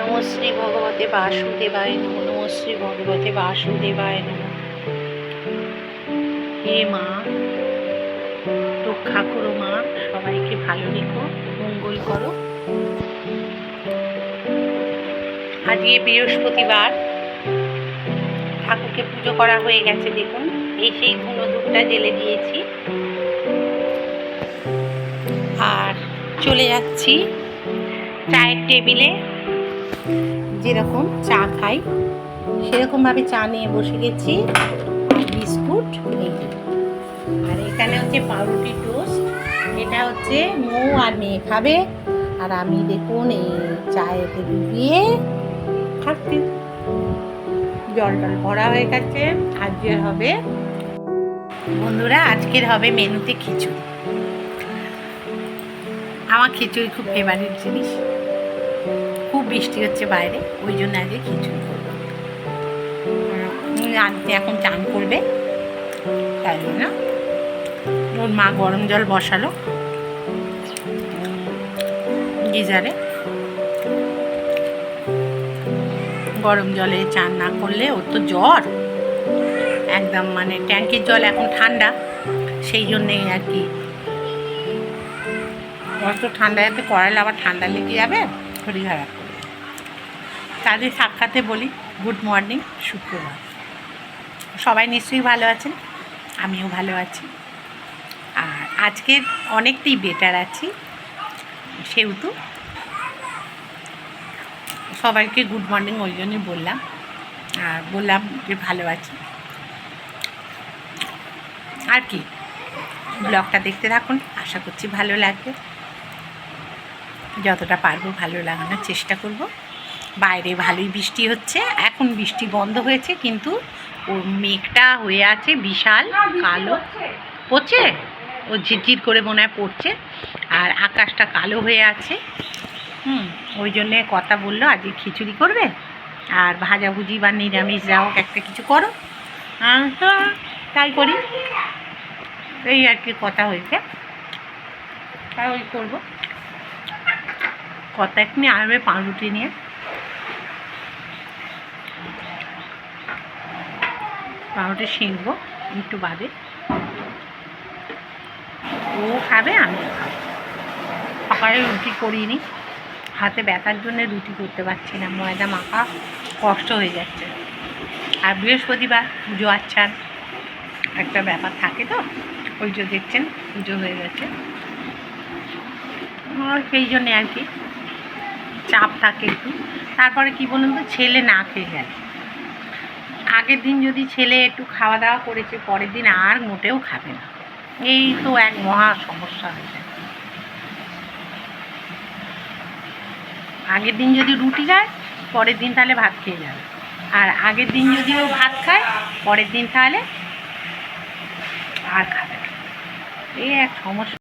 নমশ্রী ভগবতে বাসুদেবায় নম নমশ্রী ভগবতে বাসুদেবায় নম। হে মা, রক্ষা করো মা, সবাইকে ভালো রেখো, মঙ্গল করো। আজকে বৃহস্পতিবার, ঠাকুরকে পুজো করা হয়ে গেছে, দেখুন। এই সেই ধুনো ধূপটা জেলে দিয়েছি। আর চলে যাচ্ছি চায়ের টেবিলে। যেরকম চা খাই, সেরকমভাবে চা নিয়ে বসে গেছি। বিস্কুট আর এখানে হচ্ছে পাউরুটি টোস্ট। এটা হচ্ছে মৌ আর মেয়ে খাবে। আর আমি দেখুন এই চায়েতে ডুবিয়ে খাচ্ছি। জল টল ভরা হয়ে গেছে। আজকে হবে, বন্ধুরা, আজকের হবে মেনুতে খিচুড়ি। আমার খিচুড়ি খুব ফেভারিট জিনিস। খুব বৃষ্টি হচ্ছে বাইরে, ওই জন্য আজকে খিচুড়ি করব। এখন চান করবে, তাই জন্য ওর মা গরম জল বসালো গিজারে। গরম জলে চান না করলে ওর তো জ্বর, একদম মানে ট্যাঙ্কির জল এখন ঠান্ডা, সেই জন্যেই আর কি। অত ঠান্ডা যাতে করালে আবার ঠান্ডা লেগে যাবে, শরীর খারাপ। তাদের সাক্ষাতে বলি, গুড মর্নিং, শুক্রবার। সবাই নিশ্চয়ই ভালো আছেন, আমিও ভালো আছি। আর আজকে অনেকটাই বেটার আছি, সেহেতু সবাইকে গুড মর্নিং ওই জন্যই বললাম, আর বললাম যে ভালো আছি। আর কি, ব্লগটা দেখতে থাকুন, আশা করছি ভালো লাগবে। যতটা পারব ভালো লাগানোর চেষ্টা করব। বাইরে ভালোই বৃষ্টি হচ্ছে, এখন বৃষ্টি বন্ধ হয়েছে, কিন্তু ও মেঘটা হয়ে আছে বিশাল, কালো। পড়ছে? ও ঝিরঝির করে মনে হয় পড়ছে, আর আকাশটা কালো হয়ে আছে। হুম, ওই জন্যে কথা বলল, আজকে খিচুড়ি করবে, আর ভাজাভুজি বা নিরামিষ, যা হোক একটা কিছু করো। তাই করি। এই আর কি কথা হয়েছে। তাই ওই করব। কথা এক্ষুনি আসবে পাউরুটি নিয়ে। পাউরুটি শিখব একটু বাদে। ও খাবে, আমি সকালে রুটি করিনি। হাতে ব্যথার জন্য রুটি করতে পারছি না, ময়দা মাখা কষ্ট হয়ে যাচ্ছে। আর বৃহস্পতিবার পুজো আচ্ছার একটা ব্যাপার থাকে তো ওই যে দেখছেন, পুজো হয়ে গেছে। সেই জন্যে আর কি, চাপ থাকে একটু। তারপরে কি বলুন তো, ছেলে না খেয়ে গেল। আগের দিন যদি ছেলে একটু খাওয়া দাওয়া করেছে, পরের দিন আর মোটেও খাবে না। এই তো এক মহা সমস্যা হয়ে যায়। আগের দিন যদি রুটি খায়, পরের দিন তাহলে ভাত খেয়ে যাবে। আর আগের দিন যদি ও ভাত খায়, পরের দিন তাহলে আর খাবে এই এক সমস্যা।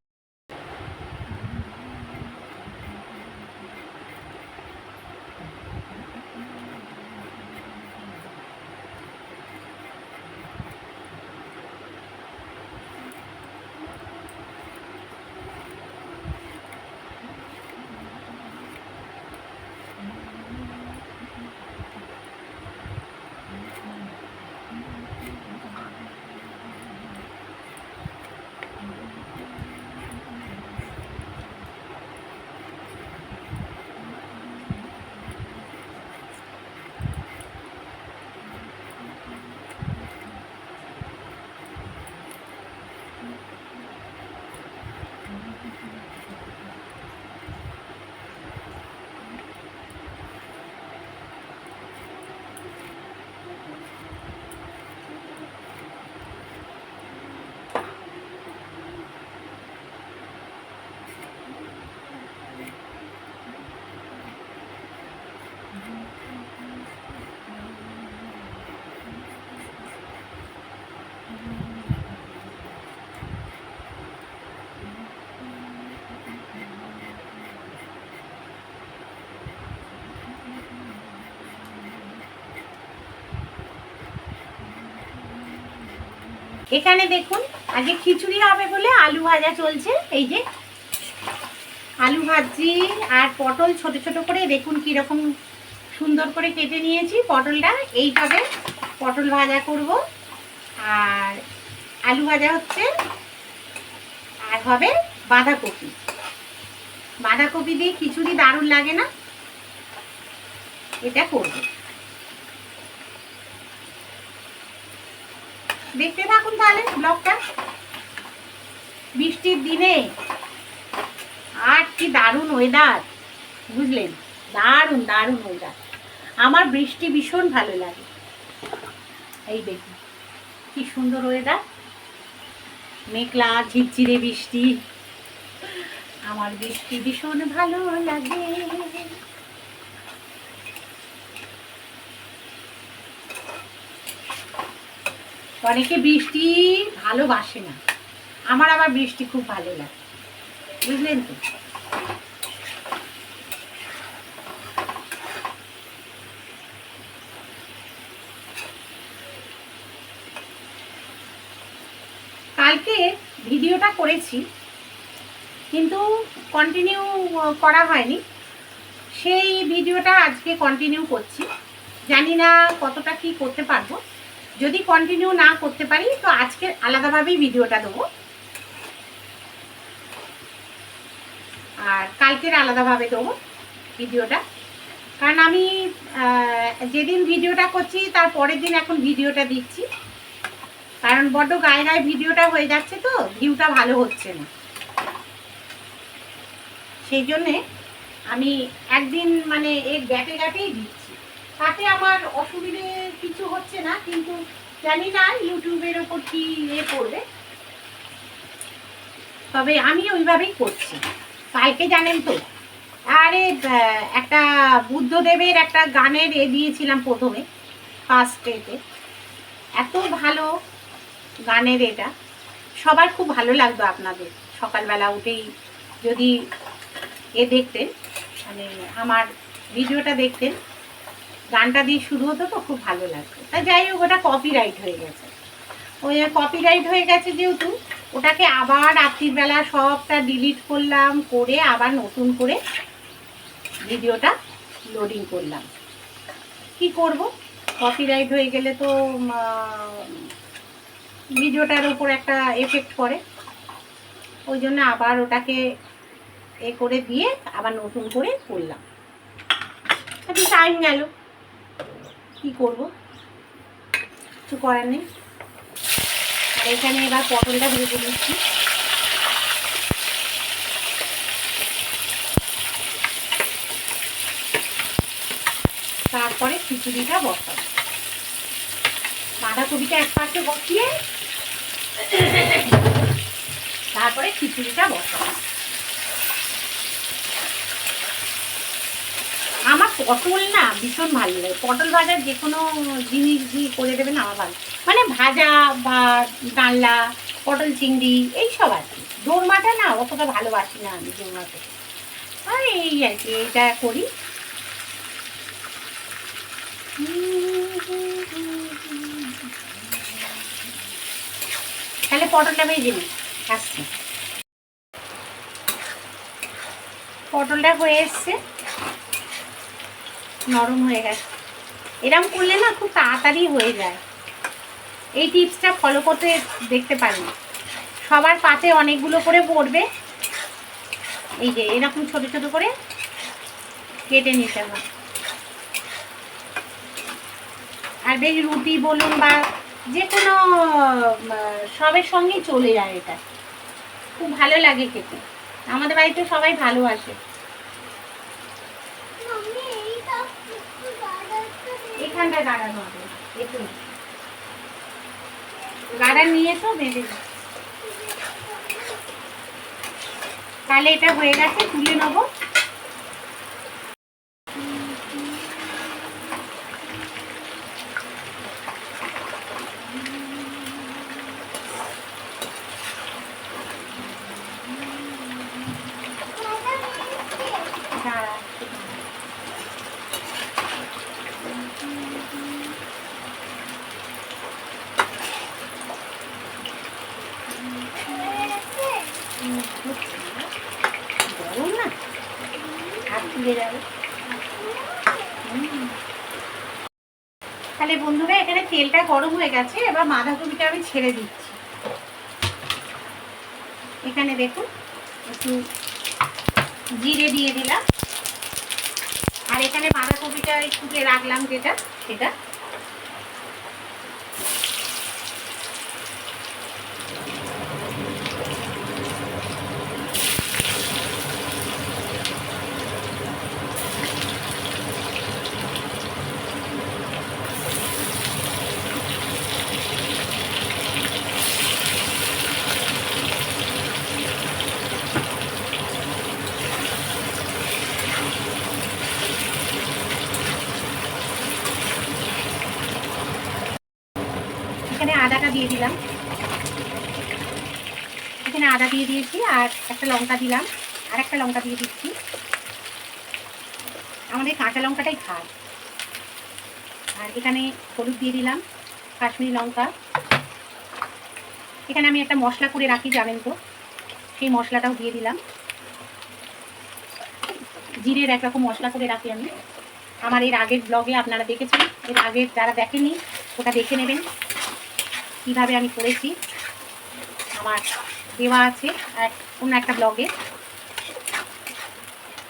এখানে দেখুন আজকে খিচুড়ি হবে বলে আলু ভাজা চলছে। এই যে আলু ভাজি আর পটল ছোট ছোট করে দেখুন কীরকম সুন্দর করে কেটে নিয়েছি পটলটা। এইভাবে পটল ভাজা করব। আর আলু ভাজা হচ্ছে, আর হবে বাঁধাকপি। বাঁধাকপি দিয়ে খিচুড়ি দারুণ লাগে না? এটা করব। দেখতে থাকুন তাহলে ব্লগটা। বৃষ্টির দিনে আর কি দারুণ ওয়েদার বুঝলেন? দারুণ দারুণ ওয়েদার আমার বৃষ্টি ভীষণ ভালো লাগে। এই দেখুন, কি সুন্দর ওয়েদার মেঘলা, ঝিরঝিরে বৃষ্টি। আমার বৃষ্টি ভীষণ ভালো লাগে। অনেকে বৃষ্টি ভালোবাসে না। আমার আবার বৃষ্টি খুব ভালো লাগে। বুঝলেন তো? কালকে ভিডিওটা করেছি, কিন্তু কন্টিনিউ করা হয়নি। সেই ভিডিওটা আজকে কন্টিনিউ করছি। জানি না কতটা কি করতে পারব। যদি কন্টিনিউ না করতে পারি, তো আজকের আলাদাভাবেই ভিডিওটা দেবো। আর কালকের আলাদাভাবে দেবো ভিডিওটা কারণ আমি যেদিন ভিডিওটা করছি, তার পরের দিন এখন ভিডিওটা দিচ্ছি। কারণ বড্ড গায়ে গায়ে ভিডিওটা হয়ে যাচ্ছে তো ভিউটা ভালো হচ্ছে না। সেই জন্যে আমি একদিন মানে এই গ্যাপে গ্যাপেই দিচ্ছি তাতে আমার অসুবিধে কিছু হচ্ছে না, কিন্তু জানি না ইউটিউবের ওপর কি ইয়ে পড়বে। তবে আমি ওইভাবেই করছি। কালকে জানেন তো? আরে একটা বুদ্ধদেবের একটা গানের এ দিয়েছিলাম প্রথমে ফার্স্ট এতে এত ভালো গানের এটা। সবার খুব ভালো লাগতো আপনাদের। সকালবেলা উঠেই যদি এ দেখতেন মানে আমার ভিডিওটা দেখতেন গানটা দিয়ে শুরু হতো তো, খুব ভালো লাগতো। তা যাই হোক, ওটা কপিরাইট হয়ে গেছে। ওই কপিরাইট হয়ে গেছে যেহেতু, ওটাকে আবার রাত্রিবেলা সবটা ডিলিট করলাম, করে আবার নতুন করে ভিডিওটা লোডিং করলাম। কি করব? কপিরাইট হয়ে গেলে তো ভিডিওটার উপর একটা এফেক্ট পড়ে। ওই জন্য আবার ওটাকে এ করে দিয়ে আবার নতুন করে করলাম। একটু টাইম গেল। কি করব? কিছু করার নেই। আর এখানে এবার পটলটা ভেজে নিচ্ছি। তারপরে খিচুড়িটা বসাবো। বাঁধাকপিটা এক পাশে বসিয়ে, তারপরে খিচুড়িটা বসাবো আমার পটল না ভীষণ ভালো লাগে। পটল ভাজার যে কোনো জিনিস দিয়ে করে দেবেন আমার ভালো। মানে ভাজা বা ডালনা, পটল চিংড়ি, এইসব আর কি। দোরমাটা না অতটা ভালোবাসি না আমি দোরমাটা আর এই আর কি, এটা করি। তাহলে পটলটা ভেজে নিই আসছে। পটলটা হয়ে এসছে। নরম হয়ে গেছে। এরম করলে না খুব তাড়াতাড়ি হয়ে যায়। এই টিপসটা ফলো করতে দেখতে পারেন। সবার পাতে অনেকগুলো করে পড়বে। এই যে এরকম ছোট ছোট করে কেটে নিতে হবে আর বেশ রুটি বলুন বা যে কোনো সবের সঙ্গেই চলে যায় এটা। খুব ভালো লাগে খেতে। আমাদের বাড়িতে সবাই ভালোবাসে। এখানটা গাড়ানো হবে একটু গাড়া নিয়ে তো বেঁধে। তাহলে এটা হয়ে গেছে তুলে নেব দাঁড়া, একটু দাঁড়া। গরম না হাত তুলে যাবে হুম। তাহলে বন্ধুরা এখানে তেলটা গরম হয়ে গেছে, এবার বাঁধাকপিটা আমি ছেড়ে দিচ্ছি। এখানে দেখুন, একটু জিরে দিয়ে দিলাম। আর এখানে বাঁধাকপিটা একটু রাখলাম যেটা, সেটা এখানে আদাটা দিয়ে দিলাম এখানে আদা দিয়ে দিয়েছি আর একটা লঙ্কা দিলাম, আর একটা লঙ্কা দিয়ে দিচ্ছি। আমাদের কাঁচা লঙ্কাটাই খায়। আর এখানে হলুদ দিয়ে দিলাম, কাশ্মীরি লঙ্কা। এখানে আমি একটা মশলা করে রাখি জানেন তো, সেই মশলাটাও দিয়ে দিলাম। জিরের একরকম মশলা করে রাখি আমি। আমার এর আগের ব্লগে আপনারা দেখেছেন, এর আগের যারা দেখেনি ওটা দেখে নেবেন। কীভাবে আমি করেছি, আমার দেওয়া আছে অন্য একটা ব্লগে।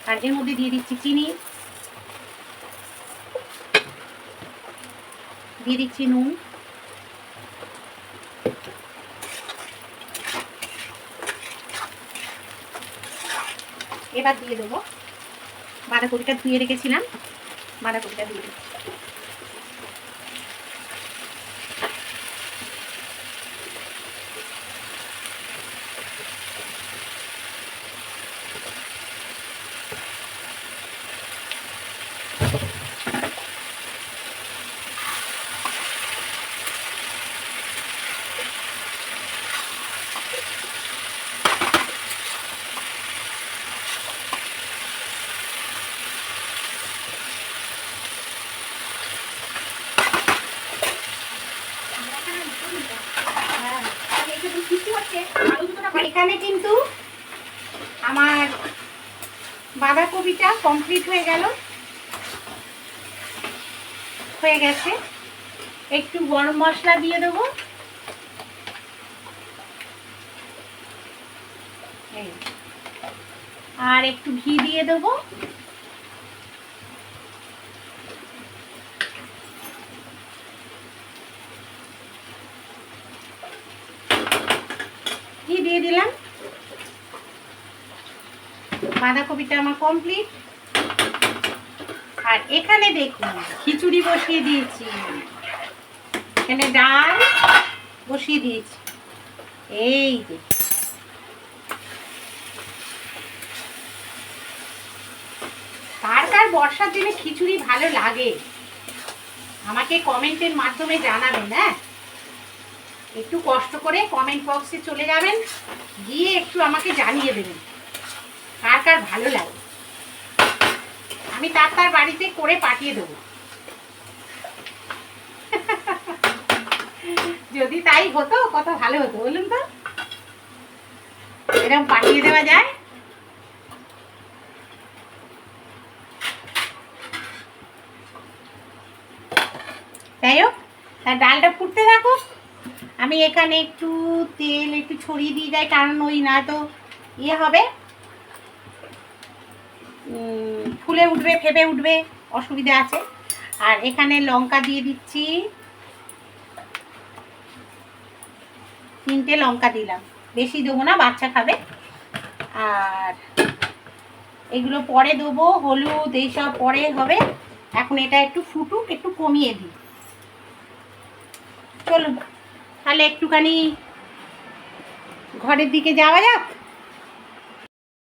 আর এর মধ্যে দিয়ে দিচ্ছি চিনি। দিয়ে দিচ্ছি নুন। এবার দিয়ে দেবো বাঁধাকপিটা ধুয়ে রেখেছিলাম। বাঁধাকপিটা দিয়ে দিচ্ছি। এখানে কিন্তু আমার বাঁধাকপিটা কমপ্লিট হয়ে গেল। হয়ে গেছে। একটু গরম মশলা দিয়ে দেবো। আর একটু ঘি দিয়ে দেবো ঘি দিয়ে দিলাম বাঁধাকপিটা আমার কমপ্লিট আর এখানে দেখুন, খিচুড়ি বসিয়ে দিয়েছি। এখানে ডাল বসিয়ে দিয়েছি। এই যে। কার কার বর্ষার দিনে খিচুড়ি ভালো লাগে? আমাকে কমেন্টের মাধ্যমে জানাবেন হ্যাঁ? একটু কষ্ট করে কমেন্ট বক্সে চলে যাবেন, গিয়ে একটু আমাকে জানিয়ে দেবেন। কার কার ভালো লাগে। আমি তার তার বাড়িতে করে পাঠিয়ে দেবো। যদি তাই হতো, কত ভালো হতো, বলুন তো? এরকম পাঠিয়ে দেওয়া যায়। যাই হোক ডালটা ফুটতে থাকুক। আমি এখানে একটু তেল একটু ছড়িয়ে দিয়ে যাই, কারণ ওই না তো ইয়ে হবে। ফুলে উঠবে, ফেপে উঠবে, অসুবিধা আছে। আর এখানে লঙ্কা দিয়ে দিচ্ছি। তিনটে লঙ্কা দিলাম। বেশি দেবো না, বাচ্চা খাবে। আর এগুলো পরে দেবো, হলুদ, এইসব পরে হবে। এখন এটা একটু ফুটুক, একটু কমিয়ে দিই। চলুন, তাহলে একটুখানি ঘরের দিকে যাওয়া যাক।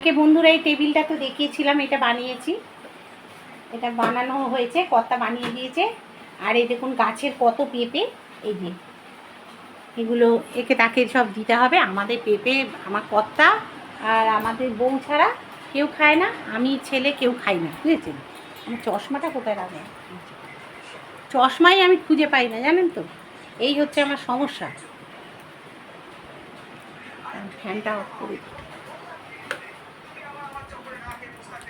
কে বন্ধুরা এই টেবিলটা তো দেখিয়েছিলাম, এটা বানিয়েছি। এটা বানানো হয়েছে, কর্তা বানিয়ে দিয়েছে। আর এই দেখুন গাছের কত পেঁপে, এই যে। এগুলো একে তাকে সব দিতে হবে, আমাদের পেঁপে, আমার কর্তা আর আমাদের বউ ছাড়া কেউ খায় না, আমি ছেলে কেউ খাই না, বুঝেছেন? আমার চশমাটা কোথায় রাখব? চশমাই আমি খুঁজে পাই না, জানেন তো? এই হচ্ছে আমার সমস্যা। ফ্যানটা অফ করে দিই।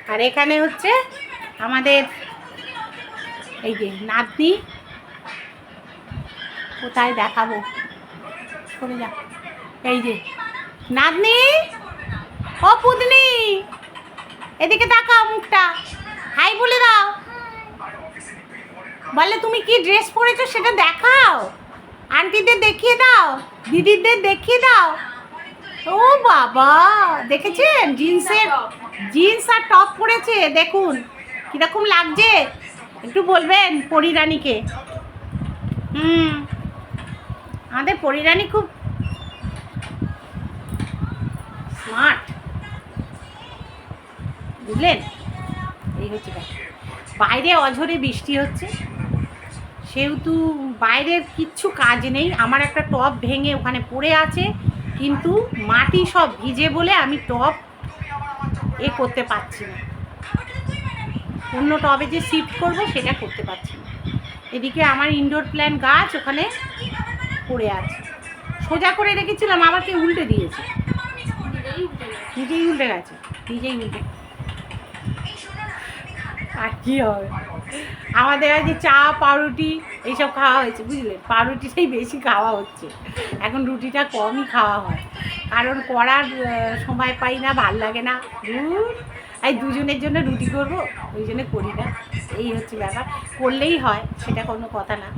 আর এখানে হচ্ছে আমাদের এই যে নাতনি। কোথায় দেখাবো? সরে যা এই যে নাতনি, ও পুতনি, এদিকে তাকাও মুখটা। হাই বলে দাও। বলে, তুমি কি ড্রেস পরেছো সেটা দেখাও। আন্টিদের দেখিয়ে দাও, দিদিদের দেখিয়ে দাও। ও বাবা, দেখেছেন? জিন্সের জিন্স আর টপ পরেছে, দেখুন। কীরকম লাগছে? একটু বলবেন পরিরানীকে। হুম। আমাদের পরিরানী খুব স্মার্ট বুঝলেন? এই হচ্ছে বাইরে অঝরে বৃষ্টি হচ্ছে। সেহেতু বাইরের কিচ্ছু কাজ নেই। আমার একটা টপ ভেঙে ওখানে পড়ে আছে। কিন্তু মাটি সব ভিজে বলে আমি টপ এ করতে পারছি না। অন্য টবে যে শিফট করব, সেটা করতে পারছি না। এদিকে আমার ইনডোর প্ল্যান গাছ ওখানে পড়ে আছে। সোজা করে রেখেছিলাম, আবার কে উল্টে দিয়েছে। নিজেই উল্টে গেছে, নিজেই উল্টে। আর কি হবে? আমাদের আজকে চা, পাউরুটি এইসব খাওয়া হয়েছে বুঝলেন পাউরুটিটাই বেশি খাওয়া হচ্ছে। এখন রুটিটা কমই খাওয়া হয়। কারণ করার সময় পাই না, ভালো লাগে না। দূর এই দুজনের জন্য রুটি করব, ওই জন্য করি না। এই হচ্ছে ব্যাপার। করলেই হয়, সেটা কোনো কথা না।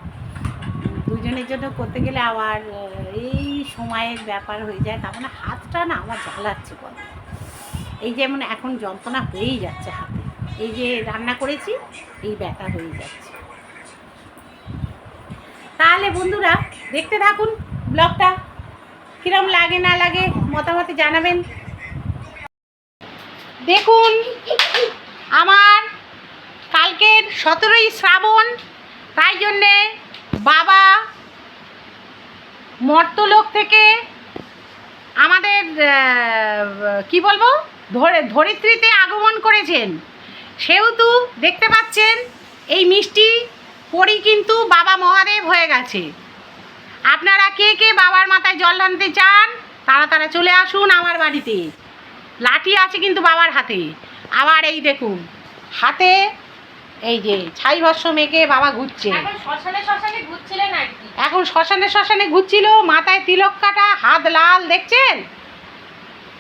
দুজনের জন্য করতে গেলে আবার এই সময়ের ব্যাপার হয়ে যায়, তার মানে হাতটা না আমার জ্বালাচ্ছে বল এই যেমন এখন যন্ত্রণা হয়েই যাচ্ছে হাতে। এই যে রান্না করেছি, এই ব্যথা হয়ে যাচ্ছে। তাহলে বন্ধুরা, দেখতে থাকুন ব্লগটা। কিরম লাগে, না লাগে, মতামত জানাবেন। দেখুন, আমার কালকের সতেরোই শ্রাবণ, তাই জন্যে বাবা মর্তলোক থেকে আমাদের কি বলব? ধরে ধরিত্রীতে আগমন করেছেন। সেহেতু দেখতে পাচ্ছেন এই মিষ্টি পরি কিন্তু বাবা মহাদেব হয়ে গেছে। আপনারা কে কে বাবার মাথায় জল ঢালতে চান তারা তারা চলে আসুন আমার বাড়িতে। লাঠি আছে কিন্তু বাবার হাতে। আবার এই দেখুন হাতে এই যে ছাই ভস্য মেখে বাবা ঘুরছে। শ্মশানে শ্মশানে এখন শ্মশানে শ্মশানে ঘুরছিল মাথায় তিলক কাটা হাত লাল দেখছেন?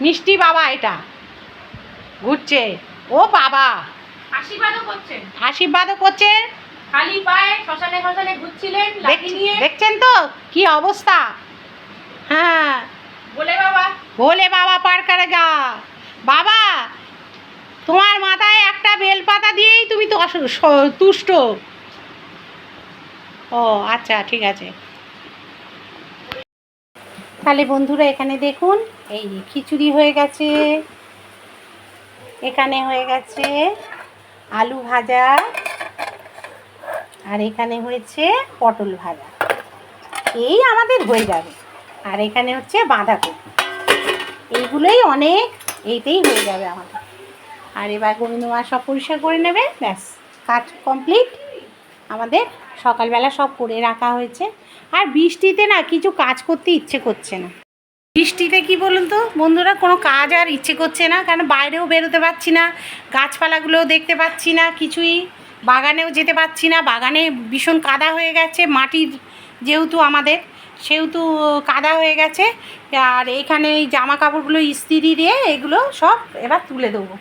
মিষ্টি বাবা এটা। ঘুরছে। ও বাবা! আশীর্বাদও করছেন। আশীর্বাদও করছে খালি পায়ে শ্মশানে শ্মশানে ঘুরছিলেন লাঠি নিয়ে। দেখছেন তো? কি অবস্থা? হ্যাঁ। বলে বাবা। ভোলে বাবা পার করেগা বাবা তোমার মাথায় একটা বেলপাতা দিয়েই তুমি তো তুষ্ট। ও আচ্ছা ঠিক আছে। তাহলে বন্ধুরা এখানে দেখুন এই খিচুড়ি হয়ে গেছে। এখানে হয়ে গেছে আলু ভাজা। আর এখানে হয়েছে পটল ভাজা। এই আমাদের হয়ে যাবে। আর এখানে হচ্ছে বাঁধাকপি। এইগুলোই অনেক এইতেই হয়ে যাবে আমাদের। আর এবার গোবিন্দ মা সব পরিষ্কার করে নেবে। ব্যাস, কাজ কমপ্লিট। আমাদের সকালবেলা সব করে রাখা হয়েছে। আর বৃষ্টিতে না কিছু কাজ করতে ইচ্ছে করছে না। বৃষ্টিতে কি বলুন তো? বন্ধুরা, কোনো কাজ আর ইচ্ছে করছে না, কারণ বাইরেও বেরোতে পারছি না, গাছপালাগুলোও দেখতে পাচ্ছি না, কিছুই বাগানেও যেতে পারছি না। বাগানে ভীষণ কাদা হয়ে গেছে, মাটির যেহেতু আমাদের, সেহেতু কাদা হয়ে গেছে। আর এখানে এই জামা কাপড়গুলো ইস্ত্রি দিয়ে এগুলো সব এবার তুলে দেবো।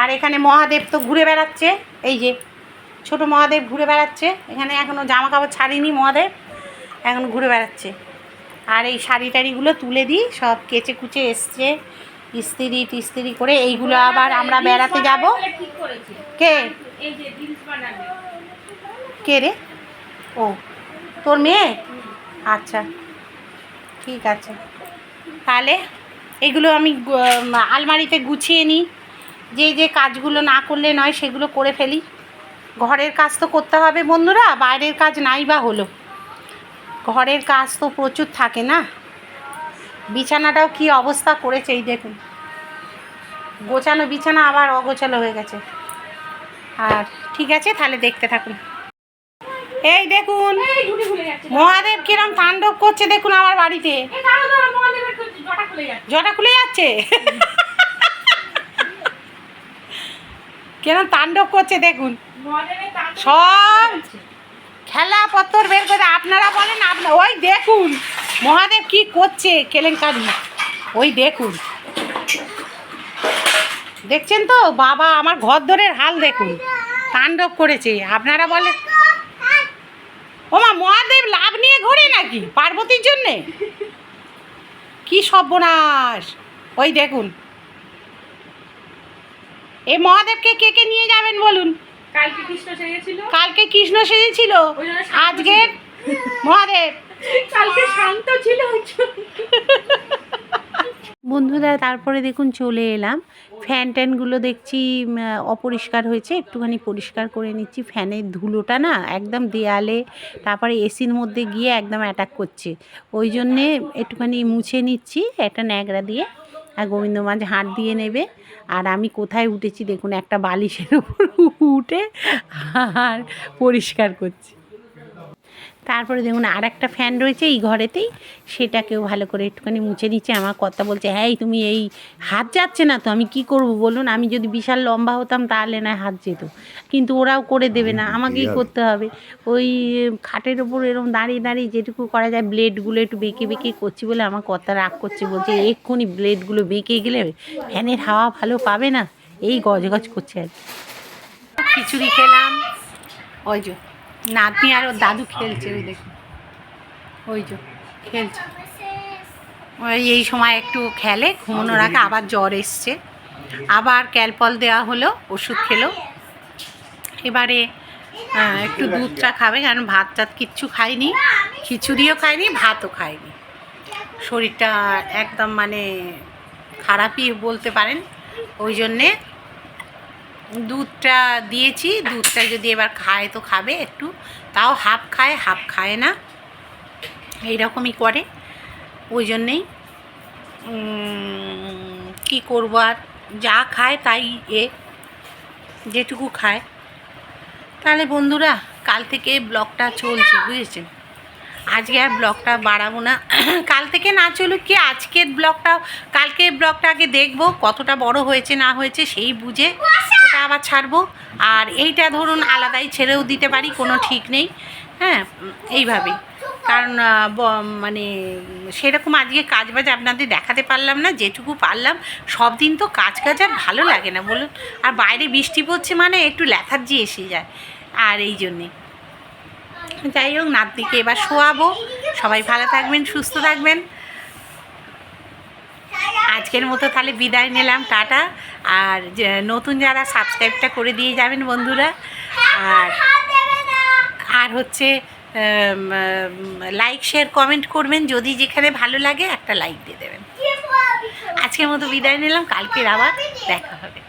আর এখানে মহাদেব তো ঘুরে বেড়াচ্ছে, এই যে ছোট মহাদেব ঘুরে বেড়াচ্ছে। এখানে এখনও জামা কাপড় ছাড়িনি মহাদেব, এখন ঘুরে বেড়াচ্ছে। আর এই শাড়ি টাড়িগুলো তুলে দিই সব কেচে কুচে এসছে ইস্ত্রি টিস্ত্রি করে। এইগুলো আবার আমরা বেড়াতে যাব। কে? কে রে? ও তোর মেয়ে? আচ্ছা ঠিক আছে। তাহলে এগুলো আমি আলমারিতে গুছিয়ে নিই। যে যে কাজগুলো না করলে নয় সেগুলো করে ফেলি। ঘরের কাজ তো করতে হবে বন্ধুরা বাইরের কাজ নাই বা হলো। ঘরের কাজ তো প্রচুর থাকে না? বিছানাটাও কি অবস্থা করেছে এই দেখুন। গোছানো বিছানা আবার অগোছালো হয়ে গেছে। আর ঠিক আছে, তাহলে দেখতে থাকুন। এই দেখুন, মহাদেব কিরম তাণ্ডব করছে দেখুন আমার বাড়িতে। জটা খুলে যাচ্ছে। কিরম তাণ্ডব করছে দেখুন। সব খুলে পত্তর বের করে আপনারা বলেন আপনার ওই দেখুন। মহাদেব কি করছে কেলেঙ্কারি? ওই দেখুন। দেখছেন তো? বাবা, আমার ঘর ধরের হাল দেখুন। তাণ্ডব করেছে। আপনারা বলেন ওমা মহাদেব লাভ নিয়ে ঘোরে নাকি পার্বতীর জন্যে? কি সর্বনাশ! ওই দেখুন। এই মহাদেবকে কে কে নিয়ে যাবেন বলুন? কালকে কৃষ্ণ সেজেছিল। কালকে কৃষ্ণ সেজেছিল? আজকের মহাদেব। কালকে শান্ত ছিল বন্ধুরা তারপরে দেখুন চলে এলাম। ফ্যান ট্যানগুলো দেখছি অপরিষ্কার হয়েছে। একটুখানি পরিষ্কার করে নিচ্ছি। ফ্যানের ধুলোটা না একদম দেয়ালে তারপরে এসির মধ্যে গিয়ে একদম অ্যাটাক করছে। ওই জন্যে একটুখানি মুছে নিচ্ছি একটা ন্যাকড়া দিয়ে। আর গোবিন্দ মাঝে হাত দিয়ে নেবে। আর আমি কোথায় উঠেছি দেখুন একটা বালিশের উপর উঠে আর পরিষ্কার করছি। তারপরে দেখুন আর একটা ফ্যান রয়েছে এই ঘরেতেই। সেটাকেও ভালো করে একটুখানি মুছে দিচ্ছে আমার কথা বলছে হ্যাঁ তুমি এই হাত যাচ্ছে না তো আমি কি করব বলুন? আমি যদি বিশাল লম্বা হতাম তাহলে না হাত যেত। কিন্তু ওরাও করে দেবে না আমাকেই করতে হবে। ওই খাটের ওপর এরকম দাঁড়িয়ে দাঁড়িয়ে যেটুকু করা যায় ব্লেডগুলো একটু বেঁকে বেঁকে করছি বলে আমার কথা রাগ করছে বলছে এক্ষুনি ব্লেডগুলো বেঁকে গেলে ফ্যানের হাওয়া ভালো পাবে না? এই গজগজ করছে আর কি। খিচুড়ি খেলাম। ওই যে। নাতনি আর ওর দাদু খেলছে, ওই দেখুন ওই যে, খেলছে। ওই এই সময় একটু খেলে, ঘুমানোর আগে আবার জ্বর এসছে। আবার ক্যালপল দেওয়া হলো, ওষুধ খেলো। এবারে একটু দুধটা খাবে, কারণ ভাত টাত কিচ্ছু খায়নি খিচুড়িও খায়নি ভাতও খায়নি শরীরটা একদম মানে খারাপই বলতে পারেন। ওই জন্যে দুধটা দিয়েছি, দুধটা যদি এবার খায় তো খাবে একটু। তাও হাফ খায় হাফ খায় না। এইরকমই করে। ওই জন্যেই কি করব আর? যা খায় তাই এ, যেটুকু খায়। তাহলে বন্ধুরা, কাল থেকে ব্লগটা চলছে, বুঝেছেন? আজকে আর ব্লগটা বাড়াবো না। কাল থেকে না চলুক কি, আজকের ব্লগটা কালকে ব্লগটা আগে দেখব, কতটা বড় হয়েছে, না হয়েছে, সেই বুঝে ওটা আবার ছাড়বো। আর এইটা ধরুন আলাদাই ছেড়েও দিতে পারি, কোনো ঠিক নেই। হ্যাঁ এইভাবেই। কারণ মানে সেরকম আজকে কাজ বাজ আপনাদের দেখাতে পারলাম না, যেটুকু পারলাম, সব দিন তো কাজ কাজ আর ভালো লাগে না, বলুন। আর বাইরে বৃষ্টি পড়ছে মানে একটু ল্যাথার্জি এসে যায়, আর এই জন্যে। যাই হোক নাতনিকে এবার শোয়াবো। সবাই ভালো থাকবেন, সুস্থ থাকবেন। আজকের মতো তাহলে বিদায় নিলাম, টাটা। আর নতুন যারা সাবস্ক্রাইবটা করে দিয়ে যাবেন বন্ধুরা, আর আর হচ্ছে লাইক শেয়ার কমেন্ট করবেন। যদি যেখানে ভালো লাগে একটা লাইক দিয়ে দেবেন। আজকের মতো বিদায় নিলাম, কালকের আবার দেখা হবে।